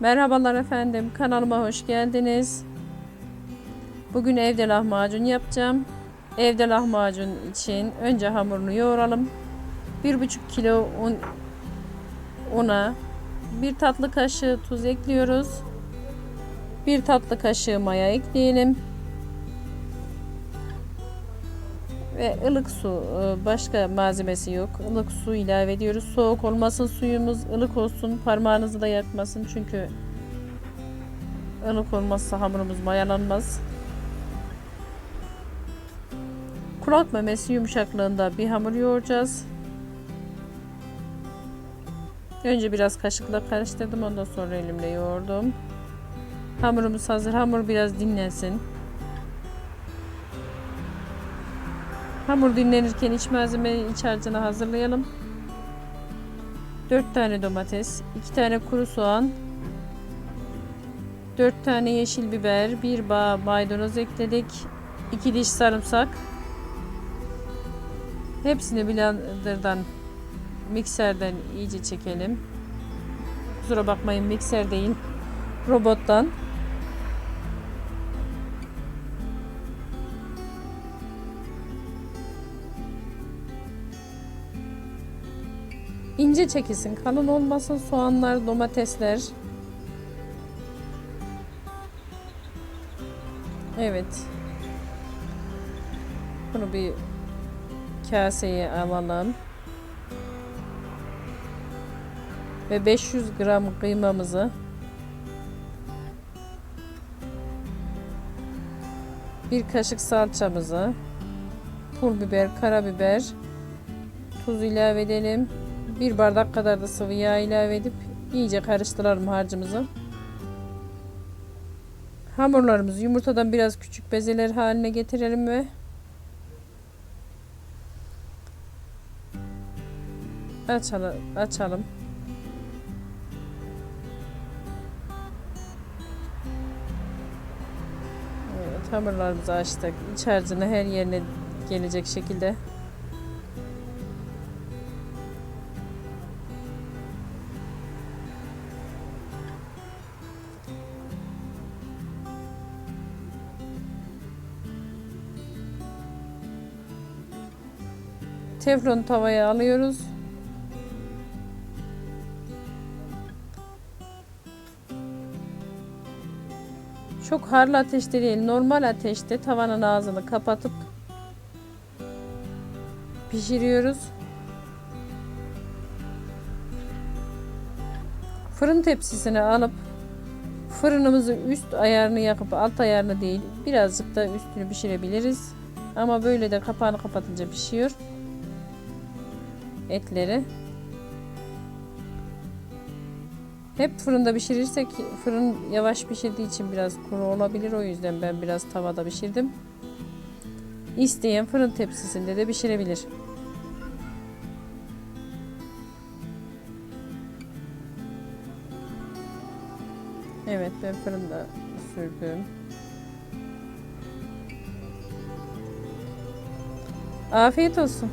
Merhabalar efendim, kanalıma hoş geldiniz. Bugün evde lahmacun yapacağım. Evde lahmacun için önce hamurunu yoğuralım. 1,5 kilo un, una, 1 tatlı kaşığı tuz ekliyoruz. 1 tatlı kaşığı maya ekleyelim. Ve ılık su, e, başka malzemesi yok. Ilık su ilave ediyoruz. Soğuk olmasın suyumuz, ılık olsun. Parmağınızı da yakmasın çünkü ılık olmazsa hamurumuz mayalanmaz. Kulak memesi yumuşaklığında bir hamur yoğuracağız. Önce biraz kaşıkla karıştırdım. Ondan sonra elimle yoğurdum. Hamurumuz hazır. Hamur biraz dinlensin. Hamur dinlenirken iç malzemeyi iç harcını hazırlayalım. 4 tane domates, 2 tane kuru soğan, 4 tane yeşil biber, 1 bağ maydanoz ekledik. 2 diş sarımsak. Hepsini blenderdan mikserden iyice çekelim. Kusura bakmayın mikser değil. Robottan. İnce çekilsin. Kalın olmasın soğanlar, domatesler. Evet. Bunu bir kaseye alalım. Ve 500 gram kıymamızı bir kaşık salçamızı pul biber, karabiber tuz ilave edelim. Bir bardak kadar da sıvı yağ ilave edip iyice karıştıralım harcımızı. Hamurlarımızı yumurtadan biraz küçük bezeler haline getirelim ve açalım. açalım. Evet, hamurlarımızı açtık. İç harcını her yerine gelecek şekilde Teflon tavaya alıyoruz. Çok harlı ateşte değil, normal ateşte tavanın ağzını kapatıp pişiriyoruz. Fırın tepsisine alıp fırınımızı üst ayarını yakıp alt ayarını değil birazcık da üstünü pişirebiliriz. Ama böyle de kapağını kapatınca pişiyor etleri. Hep fırında pişirirsek fırın yavaş pişirdiği için biraz kuru olabilir. O yüzden ben biraz tavada pişirdim. İsteyen fırın tepsisinde de pişirebilir. Evet ben fırında sürdüm. Afiyet olsun.